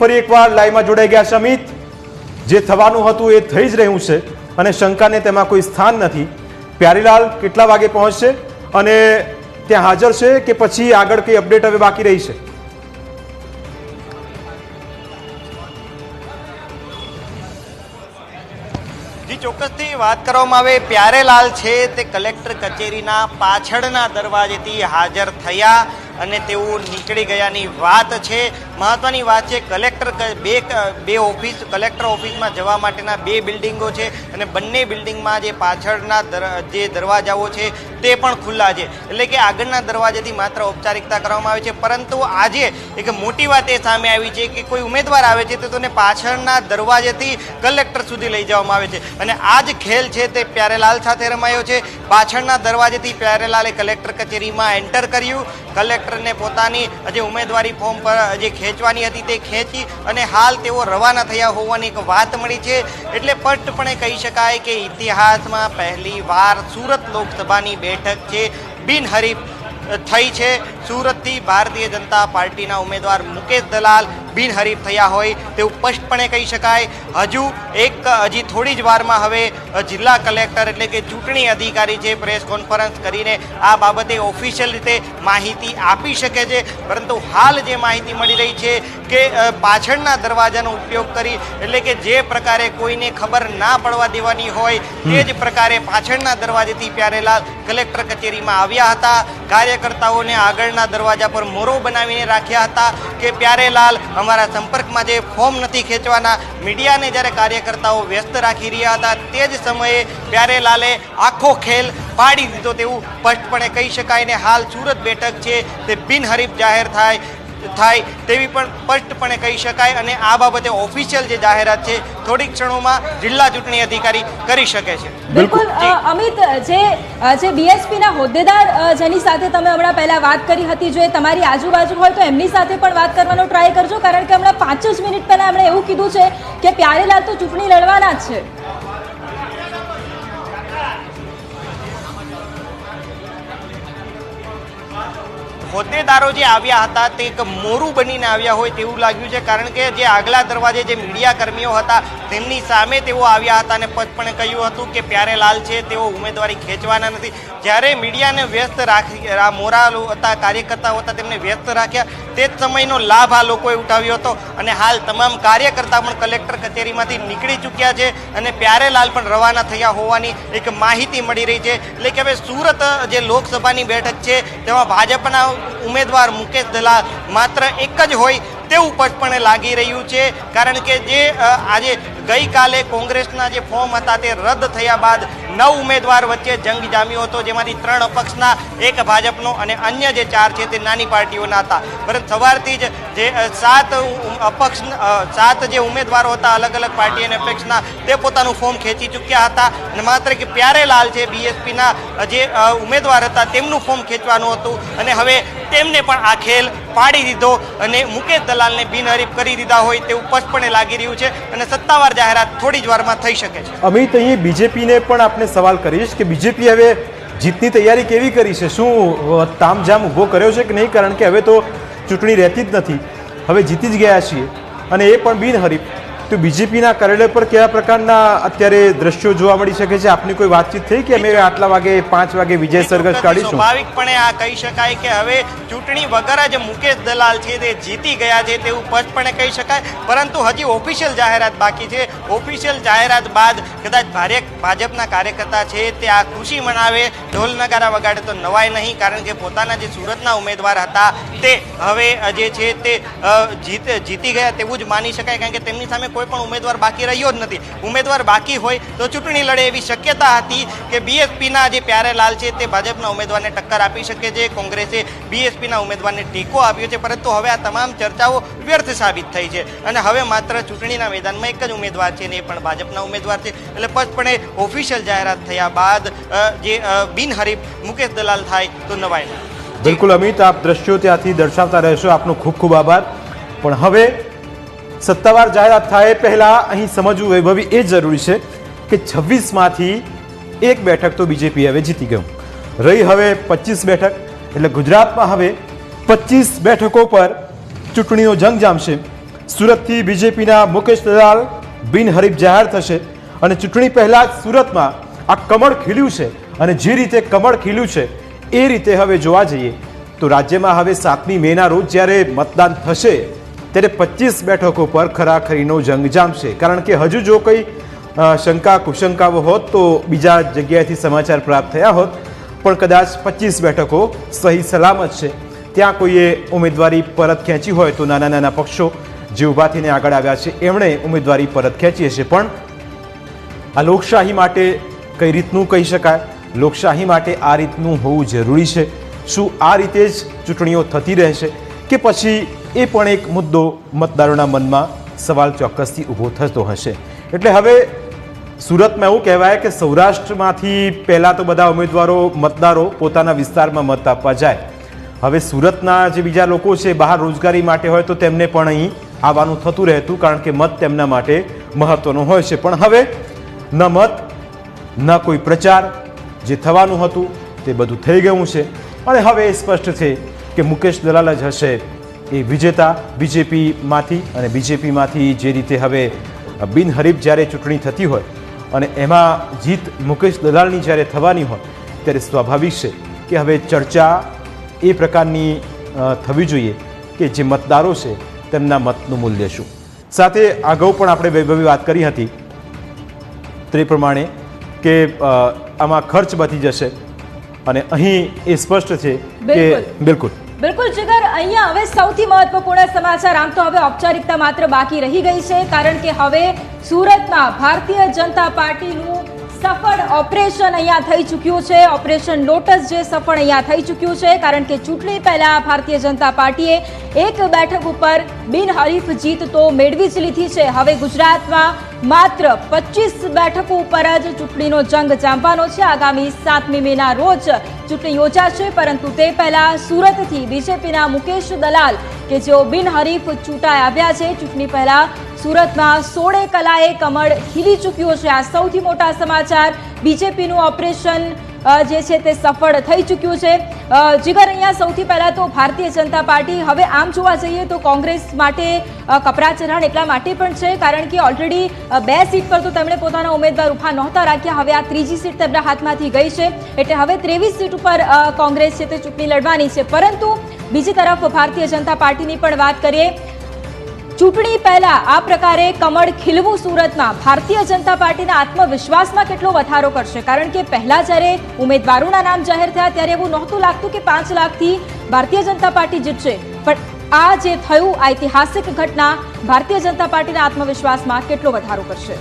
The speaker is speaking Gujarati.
ફરી એકવાર લાઈવમાં જોડાઈ ગયા છે અમિત. જે થવાનું હતું એ થઈ જ રહ્યું છે અને શંકાને તેમાં કોઈ સ્થાન નથી. પ્યારીલાલ કેટલા વાગે પહોંચશે અને ત્યાં હાજર છે કે પછી આગળ કઈ અપડેટ હવે બાકી રહી છે? ચોક્કસથી વાત કરવામાં આવે, પ્યારેલાલ છે તે કલેક્ટર કચેરીના પાછળના દરવાજેથી હાજર થયા અને તેઓ નીકળી ગયાની વાત છે. મહત્વની વાત છે, કલેક્ટર બે બે ઓફિસ, કલેક્ટર ઓફિસમાં જવા માટેના બે બિલ્ડિંગો છે અને બંને બિલ્ડિંગમાં જે પાછળના જે દરવાજાઓ છે તે પણ ખુલ્લા છે. એટલે કે આગળના દરવાજેથી માત્ર ઔપચારિકતા કરવામાં આવે છે. પરંતુ આજે એક મોટી વાત એ સામે આવી છે કે કોઈ ઉમેદવાર આવે છે, તો તેને પાછળના દરવાજેથી કલેક્ટર સુધી લઈ જવામાં આવે છે. અને આ જ ખેલ છે તે પ્યારેલાલ સાથે રમાયો છે. પાછળના દરવાજેથી પ્યારેલાલે કલેક્ટર કચેરીમાં એન્ટર કર્યું. કલેક્ટરને પોતાની જે ઉમેદવારી ફોર્મ પર, જે ખેંચવાની હતી તે ખેંચી અને હાલ તેઓ રવાના થયા હોવાની એક વાત મળી છે. એટલે સ્પષ્ટપણે કહી શકાય કે ઇતિહાસમાં પહેલી વાર સુરત લોકસભાની બેઠક છે. બિનહરીફ થઈ છે. સુરતથી ભારતીય જનતા પાર્ટીના ઉમેદવાર મુકેશ દલાલ બિનહરીફ થયા હોય તેવું સ્પષ્ટપણે કહી શકાય. હજુ એક હજી થોડી જ વારમાં હવે જિલ્લા કલેક્ટર એટલે કે ચૂંટણી અધિકારી છે પ્રેસ કોન્ફરન્સ કરીને આ બાબતે ઓફિશિયલ રીતે માહિતી આપી શકે છે. પરંતુ હાલ જે માહિતી મળી રહી છે કે પાછળના દરવાજાનો ઉપયોગ કરી એટલે કે જે પ્રકારે કોઈને ખબર ના પડવા દેવાની હોય તે જ પ્રકારે પાછળના દરવાજેથી પ્યારેલાલ કલેક્ટર કચેરીમાં આવ્યા હતા. કાર્યકર્તાઓને આગળના દરવાજા પર મોરો બનાવીને રાખ્યા હતા કે પ્યારેલાલ અમારા સંપર્કમાં જે ફોર્મ નથી ખેંચવાના, મીડિયાને જ્યારે કાર્યકર્તાઓ વ્યસ્ત રાખી રહ્યા હતા, તે જ સમયે પ્યારેલાલે આખો ખેલ પાડી દીધો તેવું સ્પષ્ટપણે કહી શકાય ને હાલ સુરત બેઠક છે તે બિનહરીફ જાહેર થાય થાય તેવી પણ સ્પષ્ટપણે કહી શકાય અને આ બાબતે ઓફિશિયલ જે જાહેરાત છે થોડીક ક્ષણોમાં જિલ્લા ચૂંટણી અધિકારી કરી શકે છે. બિલકુલ. અમિત જે જે બીએસપીના હોદ્દેદાર જેની સાથે તમે હમણાં પહેલા વાત કરી હતી જો એ તમારી આજુબાજુ હોય તો એમની સાથે પણ વાત કરવાનો ટ્રાય કરજો કારણ કે હમણાં પાંચ જ મિનિટ પહેલા એમણે એવું કીધું છે કે પ્યારેલાલ તો ચૂંટણી લડવાના જ છે. હોદ્દેદારો જે આવ્યા હતા તે એક મોરું બનીને આવ્યા હોય તેવું લાગ્યું છે. કારણ કે જે આગલા દરવાજે જે મીડિયા કર્મીઓ હતા, તેમની સામે તેઓ આવ્યા હતા અને પચપણે કહ્યું હતું કે પ્યારેલાલ છે, તેઓ ઉમેદવારી ખેંચવાના નથી. જ્યારે મીડિયાને વ્યસ્ત રાખી મોરાલ હતા, કાર્યકર્તાઓ હતા, તેમને વ્યસ્ત રાખ્યા તે જ સમયનો લાભ આ લોકોએ ઉઠાવ્યો હતો અને હાલ તમામ કાર્યકર્તા પણ કલેક્ટર કચેરીમાંથી નીકળી ચૂક્યા છે અને પ્યારેલાલ પણ રવાના થયા હોવાની એક માહિતી મળી રહી છે. એટલે કે હવે સુરત જે લોકસભાની બેઠક છે, તેમાં ભાજપના ઉમેદવાર મુકેશ દલાલ માત્ર એક જ હોય તેવું સ્પષ્ટપણે લાગી રહ્યું છે. કારણ કે જે આજે ગઈકાલે કોંગ્રેસના જે ફોર્મ હતા તે રદ થયા બાદ નવ ઉમેદવાર વચ્ચે જંગ જામ્યો હતો. જેમાંથી ત્રણ અપક્ષના, એક ભાજપનો અને અન્ય જે ચાર છે તે નાની પાર્ટીઓના હતા. પરંતુ સવારથી જ જે સાત અપક્ષ સાત જે ઉમેદવારો હતા અલગ અલગ પાર્ટી અને અપક્ષના, તે પોતાનું ફોર્મ ખેંચી ચૂક્યા હતા. અને માત્ર કે પ્યારેલાલ છે બીએસપીના જે ઉમેદવાર હતા તેમનું ફોર્મ ખેંચવાનું હતું. અને હવે તેમને પણ આ ખેલ પાડી દીધો અને મુકેશ દલાલને બિનહરીફ કરી દીધા હોય તેવું સ્પષ્ટપણે લાગી રહ્યું છે અને સત્તાવાર જાહેરાત થોડી જ વારમાં થઈ શકે છે. અમિત, અહીં બીજેપીને પણ આપણે સવાલ કરીશ કે બીજેપી હવે જીતની તૈયારી કેવી કરી છે? શું તામઝામ ઊભો કર્યો છે કે નહીં? કારણ કે હવે તો ચૂંટણી રહેતી જ નથી. હવે જીતી જ ગયા છીએ અને એ પણ બિનહરીફ. તો બીજેપીના કાર્યાલય પર કેવા પ્રકારના અત્યારે દ્રશ્યો જોવા મળી શકે છે? આપની કોઈ વાતચીત થઈ કે અમે આટલા વાગે પાંચ વાગે વિજય સરઘસ કાઢીશું? સ્વાભાવિકપણે આ કહી શકાય કે હવે ચૂંટણી વગર જ મુકેશ દલાલ છે તે જીતી ગયા છે તેવું સ્પષ્ટપણે કહી શકાય. પરંતુ હજી ઓફિશિયલ જાહેરાત બાકી છે. ઓફિશિયલ જાહેરાત બાદ કદાચ ભારે ભાજપના કાર્યકર્તા છે તે આ ખુશી મનાવે. ઢોલ નગારા વગાડે તો નવાય નહીં કારણ કે પોતાના જે સુરતના ઉમેદવાર હતા તે હવે જે છે તે જીત જીતી ગયા તેવું જ માની શકાય કારણ કે તેમની સામે કોઈ પણ ઉમેદવાર બાકી રહ્યો જ નથી. ઉમેદવાર બાકી હોય તો ચૂંટણી લડે એવી શક્યતા હતી કે બીએસપીના જે પ્યારેલાલ છે તે ભાજપના ઉમેદવારને ટક્કર આપી શકે છે. કોંગ્રેસે બીએસપીના ઉમેદવારને ટેકો આપ્યો છે. પરંતુ હવે આ તમામ ચર્ચાઓ વ્યર્થ સાબિત થઈ છે. અને હવે માત્ર ચૂંટણીના મેદાનમાં એક જ ઉમેદવાર છે ને એ પણ ભાજપના ઉમેદવાર છે. એટલે સ્પષ્ટપણે ઓફિશિયલ જાહેરાત થયા બાદ જે બિનહરીફ મુકેશ દલાલ થાય તો નવાય બિલકુલ અમિત, આપ દ્રશ્યો ત્યાંથી દર્શાવતા રહેશો. આપનો ખૂબ ખૂબ આભાર. પણ હવે સત્તાવાર જાહેરાત થાય પહેલાં અહીં સમજવું વૈભવી એ જરૂરી છે કે છવ્વીસમાંથી એક બેઠક તો બીજેપી હવે જીતી ગયું. રહી હવે પચીસ બેઠક, એટલે ગુજરાતમાં હવે પચીસ બેઠકો પર ચૂંટણીનો જંગ જામશે સુરતથી બીજેપીના મુકેશ દલાલ બિનહરીફ જાહેર થશે અને ચૂંટણી પહેલાં જ સુરતમાં આ કમળ ખીલ્યું છે અને જે રીતે કમળ ખીલ્યું છે એ રીતે હવે જોવા જઈએ. તો રાજ્યમાં હવે સાતમી મેના રોજ જ્યારે મતદાન થશે ત્યારે પચીસ બેઠકો પર ખરાખરીનો જંગ જામશે કારણ કે હજુ જો કંઈ શંકા, કુશંકાઓ હોત તો બીજા જગ્યાએથી સમાચાર પ્રાપ્ત થયા હોત. પણ કદાચ પચીસ બેઠકો સહી સલામત છે. ત્યાં કોઈએ ઉમેદવારી પરત ખેંચી હોય તો નાના નાના પક્ષો જે ઊભા આગળ આવ્યા છે, એમણે ઉમેદવારી પરત ખેંચી હશે. પણ આ લોકશાહી માટે કઈ રીતનું કહી શકાય? લોકશાહી માટે આ રીતનું હોવું જરૂરી છે? શું આ રીતે જ ચૂંટણીઓ થતી રહેશે? કે પછી એ પણ એક મુદ્દો મતદારોના મનમાં સવાલ ચોક્કસથી ઊભો થતો હશે. એટલે હવે સુરતમાં એવું કહેવાય કે સૌરાષ્ટ્રમાંથી પહેલાં તો બધા ઉમેદવારો મતદારો પોતાના વિસ્તારમાં મત આપવા જાય. હવે સુરતના જે બીજા લોકો છે, બહાર રોજગારી માટે હોય તો તેમને પણ અહીં આવવાનું થતું રહેતું, કારણ કે મત તેમના માટે મહત્ત્વનો હોય છે. પણ હવે ન મત, ન કોઈ પ્રચાર જે થવાનું હતું તે બધું થઈ ગયું છે. અને હવે એ સ્પષ્ટ છે કે મુકેશ દલાલ જ હશે એ વિજેતા બીજેપીમાંથી અને બીજેપીમાંથી જે રીતે હવે બિનહરીફ જ્યારે ચૂંટણી થતી હોય અને એમાં જીત મુકેશ દલાલની જ્યારે થવાની હોય ત્યારે સ્વાભાવિક છે કે હવે ચર્ચા એ પ્રકારની થવી જોઈએ કે જે મતદારો છે તેમના મતનું મૂલ્ય શું સાથે અગાઉ પણ આપણે વૈભવી વાત કરી હતી તે પ્રમાણે કે આમાં ખર્ચ બચી જશે અને અહીં એ સ્પષ્ટ છે કે બિલકુલ. બિલકુલ, જીગર, અહીંયા હવે સૌથી મહત્વપૂર્ણ સમાચાર. આમ તો હવે ઔપચારિકતા માત્ર બાકી રહી ગઈ છે, કારણ કે હવે સુરતમાં ભારતીય જનતા પાર્ટીનું સફળ ઓપરેશન અહીંયા થઈ ચૂક્યું છે. ઓપરેશન લોટસ જે સફળ અહીંયા થઈ ચૂક્યું છે, કારણ કે ચૂંટણી પહેલા ભારતીય જનતા પાર્ટીએ એક બેઠક ઉપર બિનહરીફ જીત તો મેળવી જ લીધી છે. હવે ગુજરાતમાં માત્ર પચીસ બેઠકો ઉપર જ ચૂંટણીનો જંગ જામવાનો છે. આગામી સાતમી મેના રોજ ચૂંટણી યોજાશે, પરંતુ તે પહેલા સુરતથી બીજેપીના મુકેશ દલાલ કે જેઓ બિનહરીફ ચૂંટાઈ આવ્યા છે. ચૂંટણી પહેલા સુરતમાં સોળે કલાએ કમળ ખીલી ચૂક્યું છે. આ સૌથી મોટા સમાચાર. બીજેપીનું ઓપરેશન જે છે તે સફળ થઈ ચૂક્યું છે. જીગર અહીંયા સૌથી પહેલાં તો ભારતીય જનતા પાર્ટી, હવે આમ જોવા જઈએ તો કોંગ્રેસ માટે કપરાચરણ એટલા માટે પણ છે, કારણ કે ઓલરેડી બે સીટ પર તો તેમણે પોતાના ઉમેદવાર ઊભા નહોતા રાખ્યા, હવે આ ત્રીજી સીટ તેમના હાથમાંથી ગઈ છે. એટલે હવે ત્રેવીસ સીટ ઉપર કોંગ્રેસ છે તે ચૂંટણી લડવાની છે. પરંતુ બીજી તરફ ભારતીય જનતા પાર્ટીની પણ વાત કરીએ ચૂંટણી પહેલા આ પ્રકારે કમળ ખીલવું સુરતમાં ભારતીય જનતા પાર્ટીના આત્મવિશ્વાસમાં કેટલો વધારો કરશે? કારણ કે પહેલા જ્યારે ઉમેદવારોના નામ જાહેર થયા, ત્યારે એવું નહોતું લાગતું કે પાંચ લાખથી ભારતીય જનતા પાર્ટી જીતશે. પણ આ જે થયું આ ઐતિહાસિક ઘટના ભારતીય જનતા પાર્ટીના આત્મવિશ્વાસમાં કેટલો વધારો કરશે?